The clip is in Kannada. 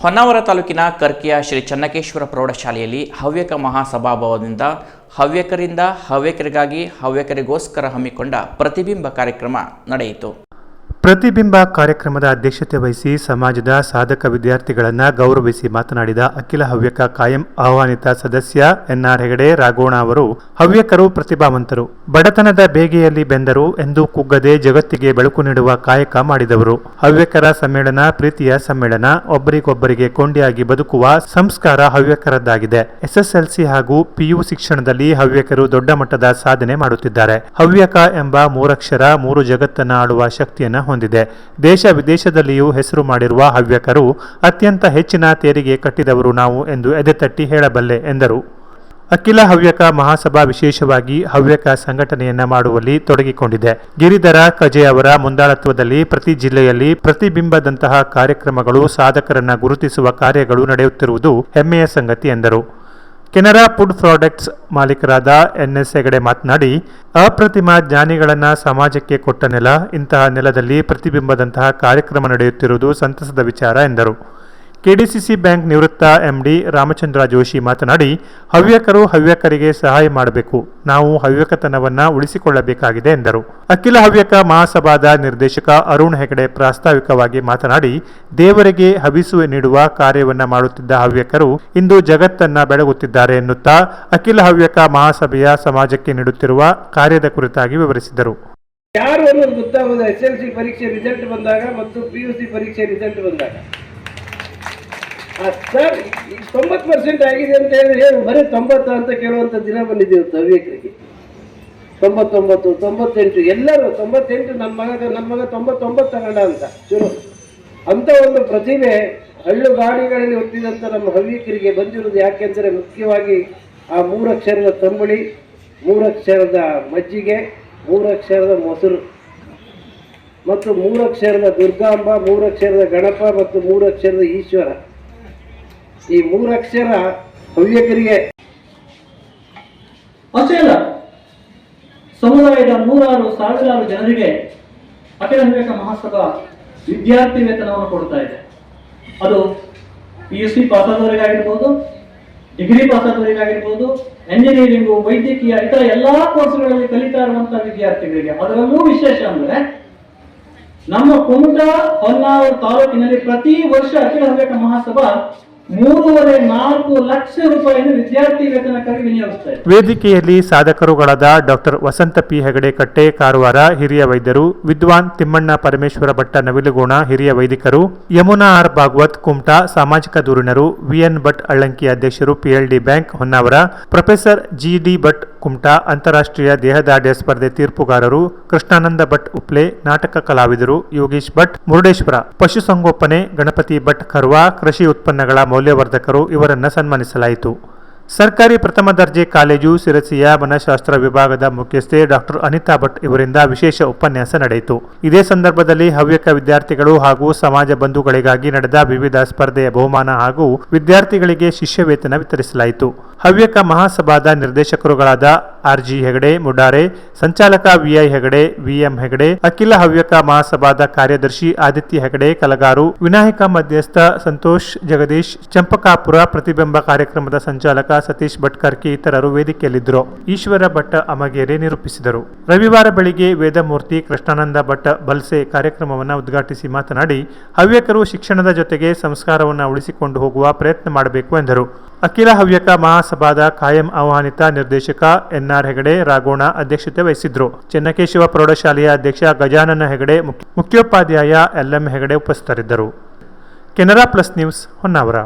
ಹೊನ್ನಾವರ ತಾಲೂಕಿನ ಕರ್ಕಿಯ ಶ್ರೀ ಚನ್ನಕೇಶ್ವರ ಪ್ರೌಢಶಾಲೆಯಲ್ಲಿ ಹವ್ಯಕ ಮಹಾಸಭಾಭವದಿಂದ ಹವ್ಯಕರಿಂದ ಹವ್ಯಕರಿಗಾಗಿ ಹವ್ಯಕರಿಗೋಸ್ಕರ ಹಮ್ಮಿಕೊಂಡ ಪ್ರತಿಬಿಂಬ ಕಾರ್ಯಕ್ರಮ ನಡೆಯಿತು. ಪ್ರತಿಬಿಂಬ ಕಾರ್ಯಕ್ರಮದ ಅಧ್ಯಕ್ಷತೆ ವಹಿಸಿ ಸಮಾಜದ ಸಾಧಕ ವಿದ್ಯಾರ್ಥಿಗಳನ್ನು ಗೌರವಿಸಿ ಮಾತನಾಡಿದ ಅಖಿಲ ಹವ್ಯಕ ಕಾಯಂ ಆಹ್ವಾನಿತ ಸದಸ್ಯ ಎನ್ಆರ್ ಹೆಗಡೆ ರಾಘೋಣ ಅವರು, ಹವ್ಯಕರು ಪ್ರತಿಭಾವಂತರು, ಬಡತನದ ಬೇಗೆಯಲ್ಲಿ ಬೆಂದರು ಎಂದು ಕುಗ್ಗದೆ ಜಗತ್ತಿಗೆ ಬೆಳಕು ನೀಡುವ ಕಾಯಕ ಮಾಡಿದವರು. ಹವ್ಯಕರ ಸಮ್ಮೇಳನ, ಪ್ರೀತಿಯ ಸಮ್ಮೇಳನ ಒಬ್ಬರಿಗೊಬ್ಬರಿಗೆ ಕೊಂಡಿಯಾಗಿ ಬದುಕುವ ಸಂಸ್ಕಾರ ಹವ್ಯಕರದ್ದಾಗಿದೆ. ಎಸ್ಎಸ್ಎಲ್ಸಿ ಹಾಗೂ ಪಿಯು ಶಿಕ್ಷಣದಲ್ಲಿ ಹವ್ಯಕರು ದೊಡ್ಡ ಮಟ್ಟದ ಸಾಧನೆ ಮಾಡುತ್ತಿದ್ದಾರೆ. ಹವ್ಯಕ ಎಂಬ ಮೂರಕ್ಷರ ಮೂರು ಜಗತ್ತನ್ನು ಆಳುವ ಶಕ್ತಿಯನ್ನ ಹೊಂದಿದೆ. ದೇಶ ವಿದೇಶದಲ್ಲಿಯೂ ಹೆಸರು ಮಾಡಿರುವ ಹವ್ಯಕರು ಅತ್ಯಂತ ಹೆಚ್ಚಿನ ತೆರಿಗೆ ಕಟ್ಟಿದವರು ನಾವು ಎಂದು ಎದೆತಟ್ಟಿ ಹೇಳಬಲ್ಲೆ, ಎಂದರು. ಅಖಿಲ ಹವ್ಯಕ ಮಹಾಸಭಾ ವಿಶೇಷವಾಗಿ ಹವ್ಯಕ ಸಂಘಟನೆಯನ್ನ ಮಾಡುವಲ್ಲಿ ತೊಡಗಿಕೊಂಡಿದೆ. ಗಿರಿಧರ ಕಜೆ ಅವರ ಮುಂದಾಳತ್ವದಲ್ಲಿ ಪ್ರತಿ ಜಿಲ್ಲೆಯಲ್ಲಿ ಪ್ರತಿಬಿಂಬದಂತಹ ಕಾರ್ಯಕ್ರಮಗಳು ಸಾಧಕರನ್ನ ಗುರುತಿಸುವ ಕಾರ್ಯಗಳು ನಡೆಯುತ್ತಿರುವುದು ಹೆಮ್ಮೆಯ ಸಂಗತಿ, ಎಂದರು. ಕೆನರಾ ಫುಡ್ ಪ್ರಾಡಕ್ಟ್ಸ್ ಮಾಲೀಕರಾದ ಎನ್ ಎಸ್ ಹೆಗಡೆ ಮಾತನಾಡಿ, ಅಪ್ರತಿಮ ಜ್ಞಾನಿಗಳನ್ನು ಸಮಾಜಕ್ಕೆ ಕೊಟ್ಟ ನೆಲ, ಇಂತಹ ನೆಲದಲ್ಲಿ ಪ್ರತಿಬಿಂಬದಂತಹ ಕಾರ್ಯಕ್ರಮ ನಡೆಯುತ್ತಿರುವುದು ಸಂತಸದ ವಿಚಾರ ಎಂದರು. ಕೆಡಿಸಿಸಿ ಬ್ಯಾಂಕ್ ನಿವೃತ್ತ ಎಂಡಿ ರಾಮಚಂದ್ರ ಜೋಶಿ ಮಾತನಾಡಿ, ಹವ್ಯಕರು ಹವ್ಯಕರಿಗೆ ಸಹಾಯ ಮಾಡಬೇಕು. ನಾವು ಹವ್ಯಕತನವನ್ನು ಉಳಿಸಿಕೊಳ್ಳಬೇಕಾಗಿದೆ ಎಂದರು. ಅಖಿಲ ಹವ್ಯಕ ಮಹಾಸಭಾದ ನಿರ್ದೇಶಕ ಅರುಣ್ ಹೆಗಡೆ ಪ್ರಾಸ್ತಾವಿಕವಾಗಿ ಮಾತನಾಡಿ, ದೇವರಿಗೆ ಹವಿಸು ನೀಡುವ ಕಾರ್ಯವನ್ನ ಮಾಡುತ್ತಿದ್ದ ಹವ್ಯಕರು ಇಂದು ಜಗತ್ತನ್ನ ಬೆಳಗುತ್ತಿದ್ದಾರೆ ಎನ್ನುತ್ತಾ ಅಖಿಲ ಹವ್ಯಕ ಮಹಾಸಭೆಯ ಸಮಾಜಕ್ಕೆ ನೀಡುತ್ತಿರುವ ಕಾರ್ಯದ ಕುರಿತಾಗಿ ವಿವರಿಸಿದರು. ಯಾರು ಎಸ್ ಎಲ್ ಸಿ ಪರೀಕ್ಷೆ ರಿಸಲ್ಟ್ ಬಂದಾಗ ಮತ್ತು ಪಿ ಯು ಸಿ ಪರೀಕ್ಷೆ ರಿಸಲ್ಟ್ ಬಂದಾಗ ಸರ್, ತೊಂಬತ್ತು ಪರ್ಸೆಂಟ್ ಆಗಿದೆ ಅಂತ ಹೇಳಿದ್ರೆ ಏನು, ಬರೀ ತೊಂಬತ್ತು ಅಂತ ಕೇಳುವಂಥ ದಿನ ಬಂದಿದ್ದೀವಿ ಇವತ್ತು ಹವ್ಯಕರಿಗೆ ತೊಂಬತ್ತೊಂಬತ್ತು, ತೊಂಬತ್ತೆಂಟು, ಎಲ್ಲರೂ ತೊಂಬತ್ತೆಂಟು ನನ್ನ ಮಗ ನನ್ನ ಮಗ ತೊಂಬತ್ತೊಂಬತ್ತು ತಗೊಂಡ ಅಂತ, ಶುರು. ಅಂತ ಒಂದು ಪ್ರತಿಭೆ ಹಳ್ಳು ಗಾಡಿಗಳಲ್ಲಿ ಹೊತ್ತಿದಂಥ ನಮ್ಮ ಹವ್ಯಕರಿಗೆ ಬಂದಿರೋದು ಯಾಕೆಂದರೆ ಮುಖ್ಯವಾಗಿ ಆ ಮೂರಕ್ಷರದ ತಂಬುಳಿ ಮೂರಕ್ಷರದ ಮಜ್ಜಿಗೆ ಮೂರಕ್ಷರದ ಮೊಸರು ಮತ್ತು ಮೂರಕ್ಷರದ ದುರ್ಗಾಂಬ ಮೂರಕ್ಷರದ ಗಣಪ ಮತ್ತು ಮೂರಕ್ಷರದ ಈಶ್ವರ. ಈ ಮೂರಕ್ಷರ ಹವ್ಯಕರಿಗೆ ಅಷ್ಟೇ ಅಲ್ಲ, ಸಮುದಾಯದ ನೂರಾರು, ಸಾವಿರಾರು ಜನರಿಗೆ ಅಖಿಲ ಹವ್ಯಕ ಮಹಾಸಭಾ ವಿದ್ಯಾರ್ಥಿ ವೇತನವನ್ನು ಕೊಡ್ತಾ ಇದೆ. ಅದು ಪಿ ಯು ಸಿ ಪಾಸಾದವರಿಗಾಗಿರ್ಬೋದು, ಡಿಗ್ರಿ ಪಾಸಾದವರಿಗಾಗಿರ್ಬೋದು ಎಂಜಿನಿಯರಿಂಗು ವೈದ್ಯಕೀಯ, ಇತರ ಎಲ್ಲಾ ಕೋರ್ಸ್ಗಳಲ್ಲಿ ಕಲಿತಾ ಇರುವಂತಹ ವಿದ್ಯಾರ್ಥಿಗಳಿಗೆ, ಅದರಲ್ಲೂ ವಿಶೇಷ ಅಂದ್ರೆ ನಮ್ಮ ಕುಮಟಾ ಹೊನ್ನಾವರ ತಾಲೂಕಿನಲ್ಲಿ ಪ್ರತಿ ವರ್ಷ ಅಖಿಲ ಹವ್ಯಕ ಮಹಾಸಭಾ ಮೂರುವರೆ ನಾಲ್ಕು ಲಕ್ಷ ರೂಪಾಯಿಯನ್ನು ವಿದ್ಯಾರ್ಥಿ ವೇತನಕ್ಕಾಗಿ ವೇದಿಕೆಯಲ್ಲಿ ಸಾಧಕರುಗಳಾದ ಡಾಕ್ಟರ್ ವಸಂತ ಪಿ ಹೆಗಡೆ ಕಟ್ಟೆ ಕಾರವಾರ, ಹಿರಿಯ ವೈದ್ಯರು, ವಿದ್ವಾನ್ ತಿಮ್ಮಣ್ಣ ಪರಮೇಶ್ವರ ಭಟ್ಟ ನವಿಲುಗೋಣ, ಹಿರಿಯ ವೈದಿಕರು, ಯಮುನಾ ಆರ್ ಭಾಗವತ್, ಕುಮಟಾ, ಸಾಮಾಜಿಕ ಧುರೀಣರು ವಿಎನ್ ಭಟ್ ಅಳ್ಳಂಕಿ ಅಧ್ಯಕ್ಷರು, PLD bank Honnavar, professor GD Bhat Kumta, ಅಂತಾರಾಷ್ಟ್ರೀಯ ದೇಹದಾಢ್ಯ ಸ್ಪರ್ಧೆ ತೀರ್ಪುಗಾರರು, ಕೃಷ್ಣಾನಂದ ಭಟ್ ಉಪ್ಲೆ, ನಾಟಕ ಕಲಾವಿದರು, ಯೋಗೀಶ್ ಭಟ್, ಮುರುಡೇಶ್ವರ, ಪಶುಸಂಗೋಪನೆ, ಗಣಪತಿ ಭಟ್ ಖರ್ವಾ ಕೃಷಿ ಉತ್ಪನ್ನಗಳ ಮೌಲ್ಯವರ್ಧಕರು ಇವರನ್ನು ಸನ್ಮಾನಿಸಲಾಯಿತು. ಸರ್ಕಾರಿ ಪ್ರಥಮ ದರ್ಜೆ ಕಾಲೇಜು ಸಿರಸಿಯ ಮನಃಶಾಸ್ತ್ರ ವಿಭಾಗದ ಮುಖ್ಯಸ್ಥೆ ಡಾಕ್ಟರ್ ಅನಿತಾ ಭಟ್ ಇವರಿಂದ ವಿಶೇಷ ಉಪನ್ಯಾಸ ನಡೆಯಿತು. ಇದೇ ಸಂದರ್ಭದಲ್ಲಿ ಹವ್ಯಕ ವಿದ್ಯಾರ್ಥಿಗಳು ಹಾಗೂ ಸಮಾಜ ಬಂಧುಗಳಿಗಾಗಿ ನಡೆದ ವಿವಿಧ ಸ್ಪರ್ಧೆಯ ಬಹುಮಾನ ಹಾಗೂ ವಿದ್ಯಾರ್ಥಿಗಳಿಗೆ ಶಿಷ್ಯ ವೇತನ ವಿತರಿಸಲಾಯಿತು. ಹವ್ಯಕ ಮಹಾಸಭಾದ ನಿರ್ದೇಶಕರುಗಳಾದ ಆರ್ಜಿ ಹೆಗಡೆ, ಮುಡಾರೆ, ಸಂಚಾಲಕ ವಿಐ ಹೆಗಡೆ ವಿಎಂ ಹೆಗಡೆ, ಅಖಿಲ ಹವ್ಯಕ ಮಹಾಸಭಾದ ಕಾರ್ಯದರ್ಶಿ ಆದಿತ್ಯ ಹೆಗಡೆ, ಕಲಗಾರು, ವಿನಾಯಕ ಮಧ್ಯಸ್ಥ ಸಂತೋಷ್ ಜಗದೀಶ್, ಚಂಪಕಾಪುರ ಪ್ರತಿಬಿಂಬ ಕಾರ್ಯಕ್ರಮದ ಸಂಚಾಲಕ ಸತೀಶ್ ಭಟ್ಕರ್ಕಿ ಇತರರು ವೇದಿಕೆಯಲ್ಲಿದ್ದರು. ಈಶ್ವರ ಭಟ್ಟ ಅಮಗೇರಿ ನಿರೂಪಿಸಿದರು. ರವಿವಾರ ಬೆಳಿಗ್ಗೆ ವೇದಮೂರ್ತಿ ಕೃಷ್ಣಾನಂದ ಭಟ್ಟ ಬಲ್ಸೆ ಕಾರ್ಯಕ್ರಮವನ್ನು ಉದ್ಘಾಟಿಸಿ ಮಾತನಾಡಿ, ಹವ್ಯಕರು ಶಿಕ್ಷಣದ ಜೊತೆಗೆ ಸಂಸ್ಕಾರವನ್ನು ಉಳಿಸಿಕೊಂಡು ಹೋಗುವ ಪ್ರಯತ್ನ ಮಾಡಬೇಕು ಎಂದರು. ಅಖಿಲ ಹವ್ಯಕ ಮಹಾಸಭಾದ ಕಾಯಂ ಆಹ್ವಾನಿತ ನಿರ್ದೇಶಕ ಎನ್ಆರ್ ಹೆಗಡೆ ರಾಗೋಣ ಅಧ್ಯಕ್ಷತೆ ವಹಿಸಿದ್ರು. ಚೆನ್ನಕೇಶವ ಪ್ರೌಢಶಾಲೆಯ ಅಧ್ಯಕ್ಷ ಗಜಾನನ ಹೆಗಡೆ ಮುಖ್ಯ- ಮುಖ್ಯೋಪಾಧ್ಯಾಯ ಎಲ್ಎಂ ಹೆಗಡೆ ಉಪಸ್ಥಿತರಿದ್ದರು. Canara plus news Honnavar.